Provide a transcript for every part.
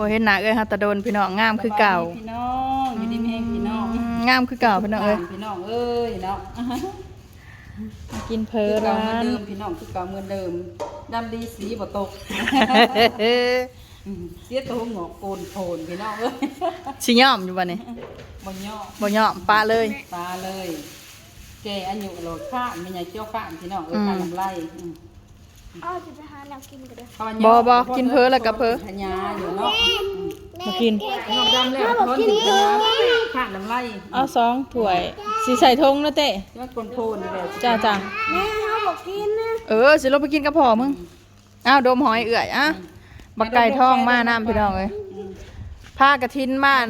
บ่เห็นหน้าเอ้ยฮะตะโดนพี่น้องงามคือเก่าพี่น้องอยู่ดีมีแห้งพี่น้องอืมงามคือเก่าพี่น้องเอ้ยพี่น้องเอ้ยเนาะมากินเพคืออเก่าร้าเหมือนนเดิมพี่น้องคือเก่าเหมือนเดิมดำดีสีบ่ตกอืมเสียตัวหงอกโกนโผนพี่น้องเอ้ยสิย่อมอยู่บ่นี่บ่ย่อบ่ย่อมปลาเลยปลาเลยแกอายุโหลดข้ามไม่ใหญ่เจ้าข้ามพี่น้องเอ้ยอืมข้ามลำไรอืมอ้าวจะ ไปหาแนวกินกันเด้อข้าวมันบ่ย่อบ่กินเพ้อแล้วก็เพ้อพญาอยู่เนาะอืมมากินงอกดำแล้วทนถึงพญาข้ามลำไรเอาสองถ้วยสิใส่ทงนะเต้ที่ว่าโกนโผนนี่แหละจ้าจ้าแม่เขาบอกกินนะเออสิลงไปกินกับพ่อมึงอ้าวดมหอยเอื่อยอะบักไก่ทองมาน้ำพี่น้องเอ้ยอืมผ้ากระทินม่าน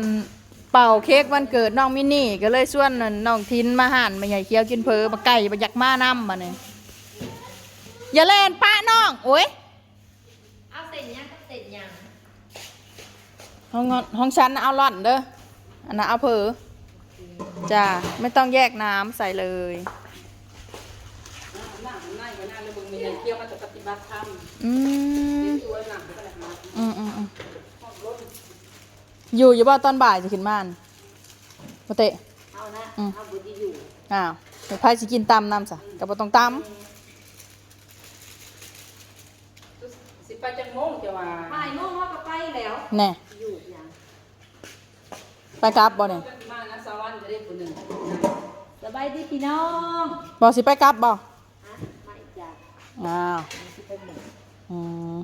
เป่าเค้กวันเกิดน้องมินนี่ ก็เลยชวนน้องทินมาหั่นมาใหญ่เคี้ยวกินเพอบักไก่บักอยากมาน้ำมาเนี่ย อย่าเล่นป้าน้องโอ้ยเอาเสร็จยังก็เสร็จยังห้องห้องชั้นน่ะเอาหล่อนเด้ออันนั้นเอาเพอจ้าไม่ต้องแยกน้ำใส่เลย หน้ามันไล่ก็หน้าเลยมึงมีใหญ่เกี่ยวมาจะปฏิบัติธรรมอืมตัวหนักก็ได้มาอืมอืมอืมอยู่อยู่บ้านตอนบ่ายจะขึ้นม่านมาเตะเอานะอืมเอาบุญที่อยู่อ้าวเดี๋ยวพายสิกินตำน้ำสะกับบ่ต้องตสิ ไปจังโมงจะว่าไปโมงว่าก็ไปแล้วำแน่อยู่อย่างไปกลับบ่เนี่ยมานะสวรรค์จะได้คนหนึ่งสบายดีพี่น้องบ่สิไปกลับบ่ไม่จ้ะอ้าวสิไปหมดอืม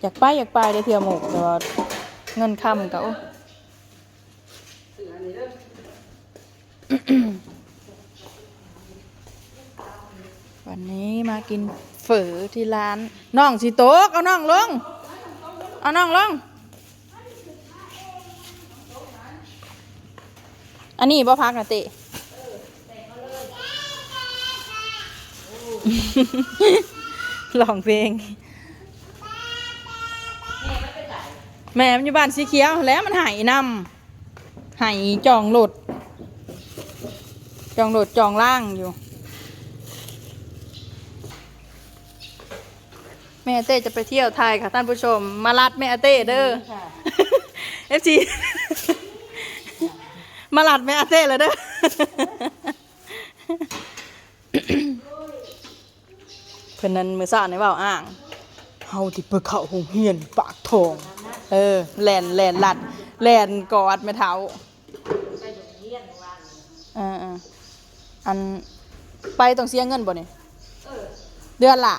อยากไปอยากไปได้เที่ยวหมกแต่ว่าเงินค่ำก็โอ้สื่ออันนี้เด้อ วันนี้มากินเฝอที่ร้านน้องสิโต๊กเอาน้องลง เอาน้องลง อันนี้บ่พักนะติลองเพลง แม่มันอยู่บ้านสีเขียวแล้วมันหายนำหายจองหลดจองหลดจองล่างอยู่ แม่เต้จะไปเที่ยวไทยค่ะท่านผู้ชม มาลัดแม่เต้เด้อค่ะเอฟซีมาลัดแม่เต้เลยเด้อเพิ่นนั้นมือซ่าในเว่าอ้างเฮาที่ไปเข้าโรงเรียนปากทองเออแล่นแล่นลัดแล่นกอดแม่เท้าเออเอออันไปต้องเสียเงินบ่เนี่ยเดือนละ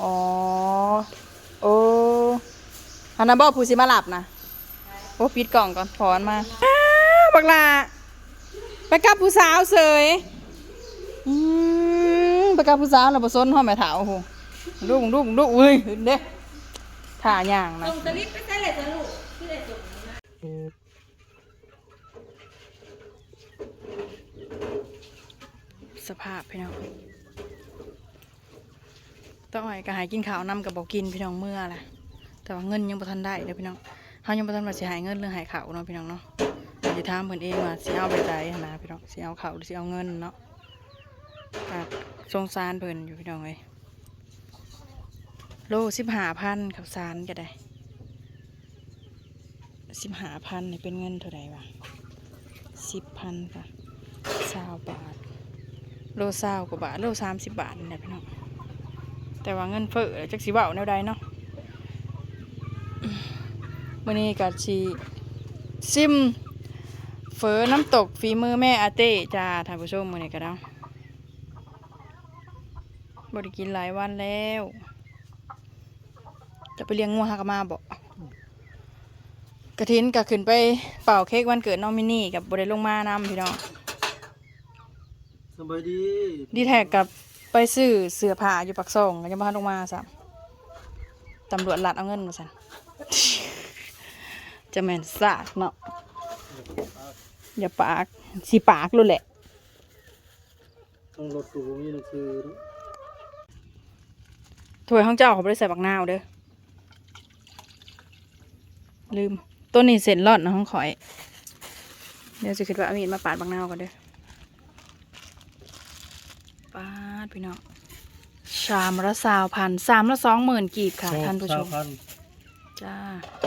อ๋อ โอ้อันนั้นบอกผู้สิมาหลับนะโอ้ปิดกล่องก่อนถอนมาอ้าวบักลาไปกับผู้สาวเสยอืมไปกับผู้สาวเราผสนห้องแม่ถาวโอ้โหลูกลูกลูกเอ้ยเห็นเด้ถ่าย่างนะตะลิดไปใส่เลยจ้ะลูกที่ได้จบสภาพพี่น้อง ต้องอ่อยก็หายกินข้าวนำกับบอกกินพี่น้องเมื่อแหละแต่ว่าเงินยังบ่ทันได้เด้อพี่น้องเขายังบ่ทันว่าสิหายเงินเรื่องหายข้าวเนาะพี่น้องเนาะสิถามเพิ่นเองว่าสิเอาไปใจนะพี่น้องสิเอาข้าวหรือสิเอาเงินเนาะก็สงสารเพิ่นอยู่พี่น้องเอ้ยโลสิบห้าพันข้าวสารก็ได้สิบห้าพันนี่เป็นเงินเท่าไหร่วะสิบพันค่ะสาวบาท โลเศร้ากว่าบาท โลสามสิบบาทนี่แหละพี่น้อง แต่ว่าเงินเฟ้อจักสิเบาแนวใดเนาะมื่อนี้กัชีซิมเฟอน้ำตกฝีมือแม่อาเต้จ้าท่านผู้ชมมื่อนี้ก็ได้บริกินหลายวันแล้ว จะไปเลี้ยงงัวหากนมาบอกกระถินก็ขึ้นไปเป่าเค้กวันเกิดน้องมินนี่กับบริลงมานำพี่น้องสบายดี ดีแท็กกับ ไปซื้อเสื้อผ้าอยู่ปักซองก็ยังบ้านลงมาสัมตำรวจลัดเอาเงินมาสันจะแม่นสากเนาะอย่าปากสีปากรู้แหละต้องรถตู้มีหนังสือเนอะถ้วยห้องเจ้าเขาไม่ได้ใส่บักนาวเด้อลืมตัวนี้เสร็จรอดนะห้องข่อย เดี๋ยวจะคิดว่าเอามีดมาปาดบักนาวก่อนเด้อปา ดพี่น้องชามละสาวพันสามละสองหมื่นกีบค่ะ ท่านผู้ชมสพันจ้า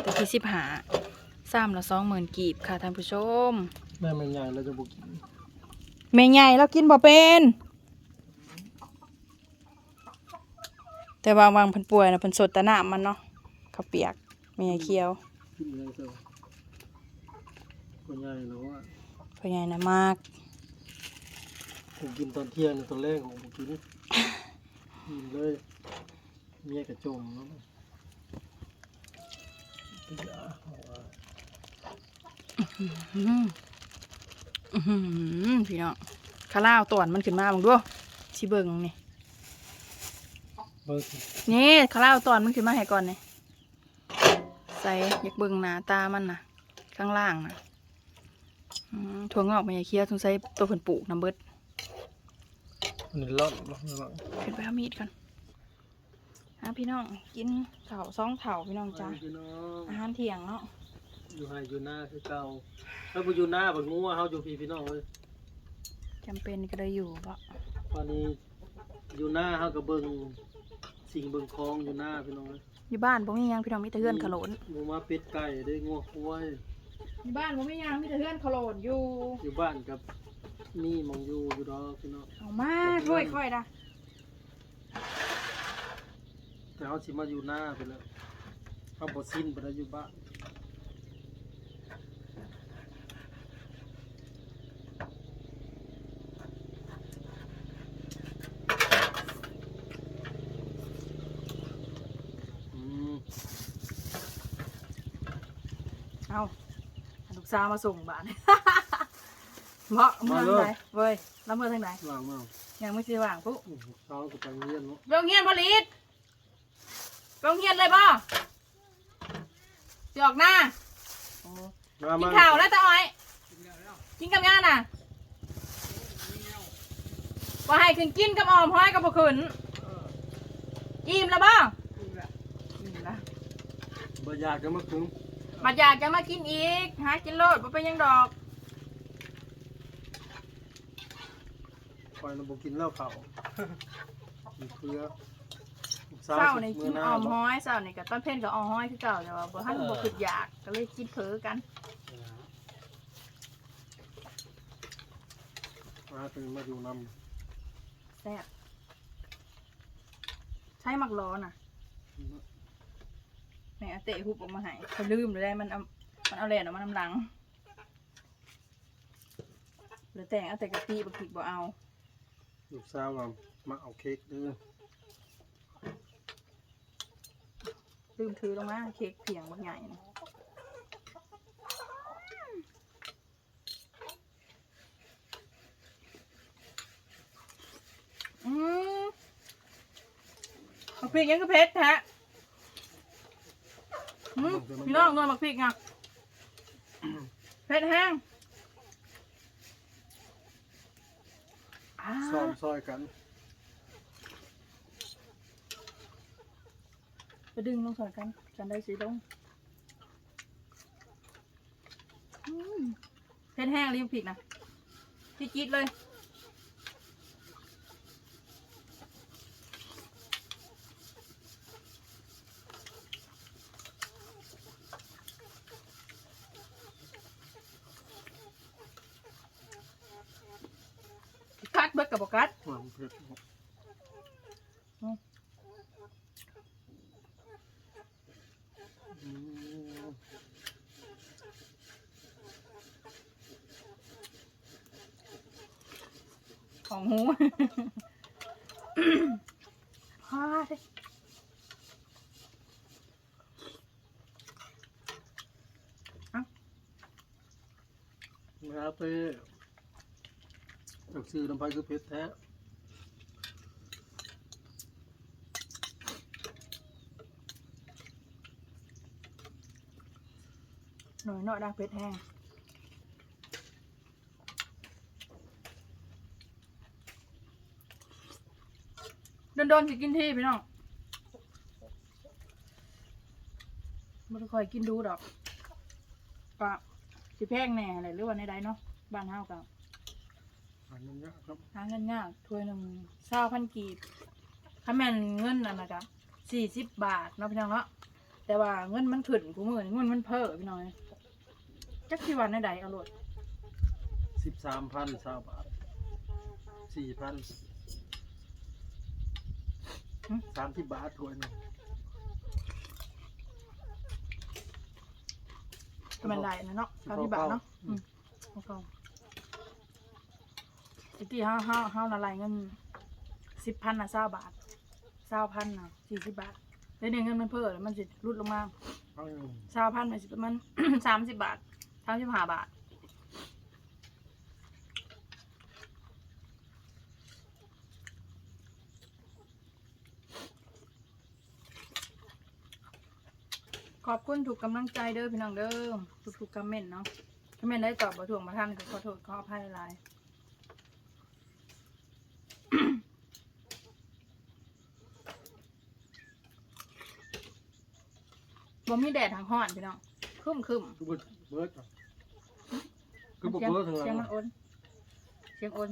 แต่ที่สิบหาสามละสองหมื่นกีบค่ะ ท่านผู้ชม แม่แม่ใหญ่เราจะบุกินแม่ใหญ่เรากินบ่เป็น แต่วางวางๆเพิ่นป่วยนะเพิ่นสดแต่น้ำมันเนาะข้าวเปียกแม่ใหญ่เคี้ยวกินอะไรเจ้าคนใหญ่แล้วว่าพ่อใหญ่นะมาก ผมกินตอนเที่ยงตอนแรกของผมกินกินเลย เมียกระจมแล้วนะอย่าเอาอะอื้อหืออื้อหือพี่น้องข้าวล่าวตอนมันขึ้นมาบังดูสิเบิ่งนี่เบิกนี่ข้าวล่าวตอนมันขึ้นมาให้ก่อนนี่ใส่อยากเบิ่งหน้าตามันนะข้างล่างนะอืมถั่วงอกแม่ใหญ่เคี้ยวสงสัยตัวเพิ่นปลูกน้ำเบิดอั นนี้ร่อนร่อนร่อนขึ้นไปเอามีดกันอะพี่น้องกินเถาซองเถาพี่น้องจ้าพี่น้องอาหารเที่ยงเนาะอยู่ไฮอยู่หน้าคือเก่าถ้าไปอยู่หน้าแบบงูอะเฮาอยู่พี่พี่น้องเลยจำเป็นก็ได้อยู่ปะตอนนี้อยู่หน้าเฮากับเบิ่งสิ่งเบิ่งคลองอยู่หน้าพี่น้องเลยอยู่บ้านบ่มีหยังพี่น้องมีแต่เฮือนขะโหลนหมูมาเป็ดไก่ได้งัวควายอยู่บ้านบ่มีหยังมีแต่เฮือนขะโหลนอยู่อยู่บ้านกับ นี่มองอยู่อยู่ดอกพี่น้องเอามาช่วยค่อยนะแต่เฮาสิมาอยู่หน้าไปแล้วเฮาบ่สิ้นไปแล้วอยู่บ้านอืมเอาลูกสาวมาส่งบ้าน เหมาะเมืองไหนเว้ยแล้วเมืองทางไหนว่างมากยังไม่สิว่างปุ๊โอ้โหเช้าก็ไปโรงเรียนเนาะโรงเรียนผลิตโรงเรียนเลยบ่สิออกหน้ามากินมาข้าวแล้วตาอ้อยกินกับงานน่ะว่าให้ขึ้นกินกับออมห้อยกับบ่ขึ้นอิ่มแล้วบ่อิ่มแล้วบ่อยากจะมาถึงบัดอยากจะมากินอีกหากินโลดบ่เป็นหยังดอก อยเราบ่กินเหล้าเขากินเพื่อเช้านี่กินออมห้อยเช้านี่ก็ต้นเพ่นกับออมห้อยคือเก่าแต่ว่าบ่ทันบ่ขึ้นอยากก็เลยกินเผลอกันมาถึงมาอยู่นแซ่บใช้หมักร้อนอะำแม่เอาเตะหุบออกมาให้เขาลืมเลยได้มันเอามันเอาแหลนออกมาน้ำหลังหรือแต่งเอาแต่กะปิบะพริกบ่เอา ลูกสาวว่ามาเอาเค้กเด้อลืมถือลงมาเค้กเพียงบางใหญ่นะอืมบักพริกยังก็เผ็ดแท้อืมพี่น้องนวลบักพริกอะเผ็ดแห้งอ่า ซอยกันไปดึงลงสอยกันกันได้สีลงอืมเผ็ดแห้งริมผิดนะจี๊ดเลย กั ดเบิดกับบกัดหวานเผ็ดอืมอืมของหูพาดนะครับเต้ จากซื้อน้ำพายคือเผ็ดแท้หน่อยเนาะดังเพชรแห้งโดนๆสิกินที่พี่น้องมันค่อยกินดูดอกปะสิแพงแน่อะไรหรือว่าในใดเนาะบ้านเฮากับ อันนั้นเนี่ยครับหาเงินยากถ้วยหนึ่งเศร้าพันกีบถ้าแม่นเงินนั่นนะจ๊ะสี่สิบบาทเนาะพี่น้องเนาะแต่ว่าเงินมันขึ้นกูมือนี่เงินมันเพิ่มพี่น้องจักที่วันใดๆเอาโลดสิบสามพันสามบาทสี่พันสามสิบบาทถ้วยหนึงก็แม่นได้นะเนาะสามสิบบาทเนาะอืมเอาเข้า ตะกี้ห้าห้าห้าละลายเงินสิบพันนะเศร้าบาทเศร้าพันนะสี่สิบบาทแล้วเนี่ยเงินมันเพิ่มแล้วมันจะลดลงมาเอาอยู่เศร้าพันมันสิประมาณสามสิบบาทสามสิบห้าบาทขอบคุณถูกกำลังใจเด้อพี่น้องเด้อทุกๆคอมเมนต์เนาะคอมเมนต์ได้ตอบบ่ถ่วงมาท่านก็ขอโทษขออภัยหลาย บ่มีแดดทางห้อนพี่น้องครึมครึมคือเบิดเบิดเหรอคือบ่เสียงเบิดทั้งหลัเสียงงมันโอนเสียงโอน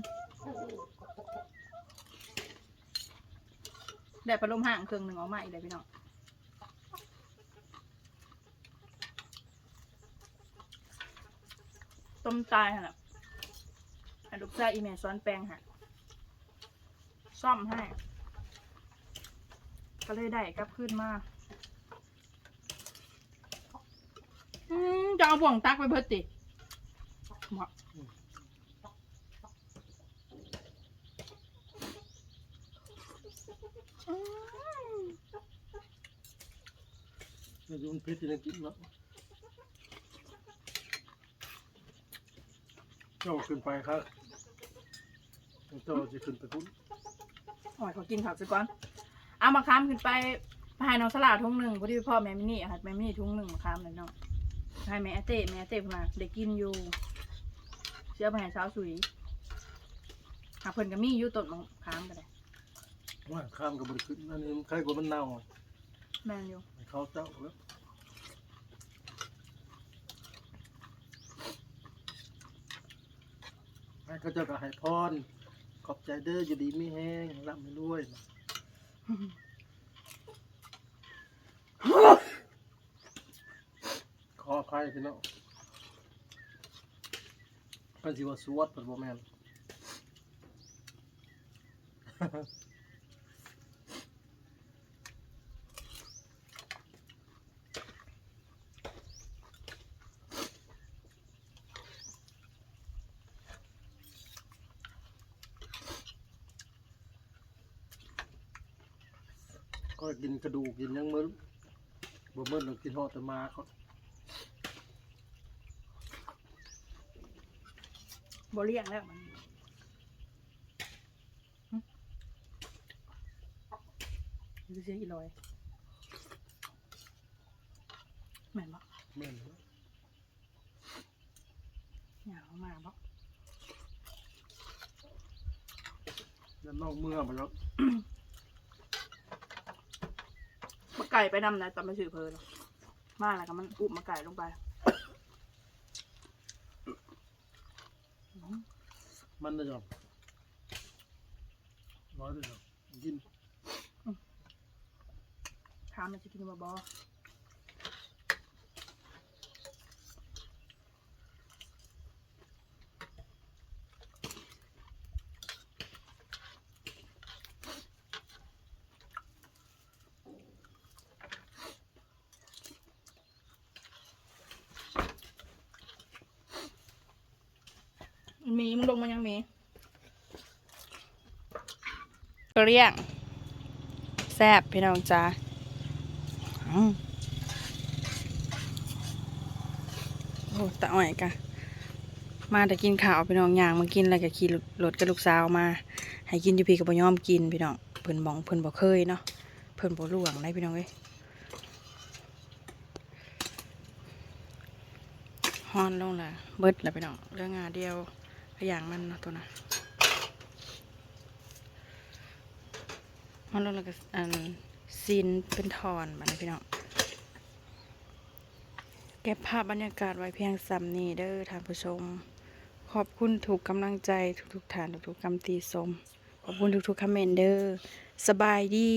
แดดพัดลมห่างเครื่องหนึ่งออกมาอีกเลยพี่น้องต้มตายฮะน่ะให้ลูกชายอีเมลซ้อนแปลงฮะซ่อมให้ ก็เลยได้กลับขึ้นมา อืม จะเอาบ่วงตักไปเพิ่ติเหมาะอืมเดี๋ยวมันเพชรจะกินแล้วเจ้าขึ้นไปครับเจ้าจะขึ้นไปพุ่นโอ้ยขอกินข้าวซะก่อน เอามาค้ามขึ้นไปให้น้องสลาทุ่งหนึ่งพอดีพ่อแม่มินี่อะค่ะแม่มินี่ทุ่งหนึ่งมาค้ามเลยเนาะ ให้แม่เต้แม่เต้พนมาเด็กกินอยู่เชื่อไปให้สาวสุยหาเพิ่นก็มีอยู่ต้นมะขามกันเลยว่าข้ามกับบริขึ้นอันนี้มันใครกว่ามันเน่าแม่นอยู่ให้เขาเจ้าแล้วให้เขาเจ้าก็ให้พรขอบใจเด้ออยู่ดีไม่แห้งรับไม่ด้วยนะ ขออภัยพี่น้องกันสิว่าสวดเป็นบ่แม่นก็กินกระดูกกินยังมึนบ่มึนหรอกกินหอดแต่มาเขา บ่เลี้ยงแล้วมันหึดูเสียอีลอยแม่นบ่แม่นหยาวมาบ่แล้วนอกเมื่อมาแล้วมาไก่ไปนำนะตอนไปสื่อเพลินมาแล้วก็มันอุบมาไก่ลงไป มันนะจ๊ะร้อยเลยจ๊ะกิน ถามมันจะกินบ่บ่ มีมึงลงมันยังมีเกลี้ยงแซ่บพี่น้องจ้าโอ้ตะอ่อยกะ มาแต่กินข้าวพี่น้องย่างมากินอะไรก็ขี่รถกับลูกสาวมา ให้กินอยู่พี่กับบ่ยอมกินพี่น้องเพิ่นบองเพิ่นบ่เคยเนาะเพิ่นบ่รู้หวังได้พี่น้องเอ้ยฮอนลงละเบิดละพี่น้องเรื่องงานเดียว ก็อย่างมันเนาะตัวนะมันลงแล้วก็อันซีนเป็นทอนบัดนี้พี่น้องเก็บภาพบรรยากาศไว้เพียงซ้ำนี้เด้อท่านผู้ชม ขอบคุณถูกกำลังใจทุกๆท่านทุกๆกำตีสมขขอบคุณทุกๆคอมเมนต์เด้อสบายดี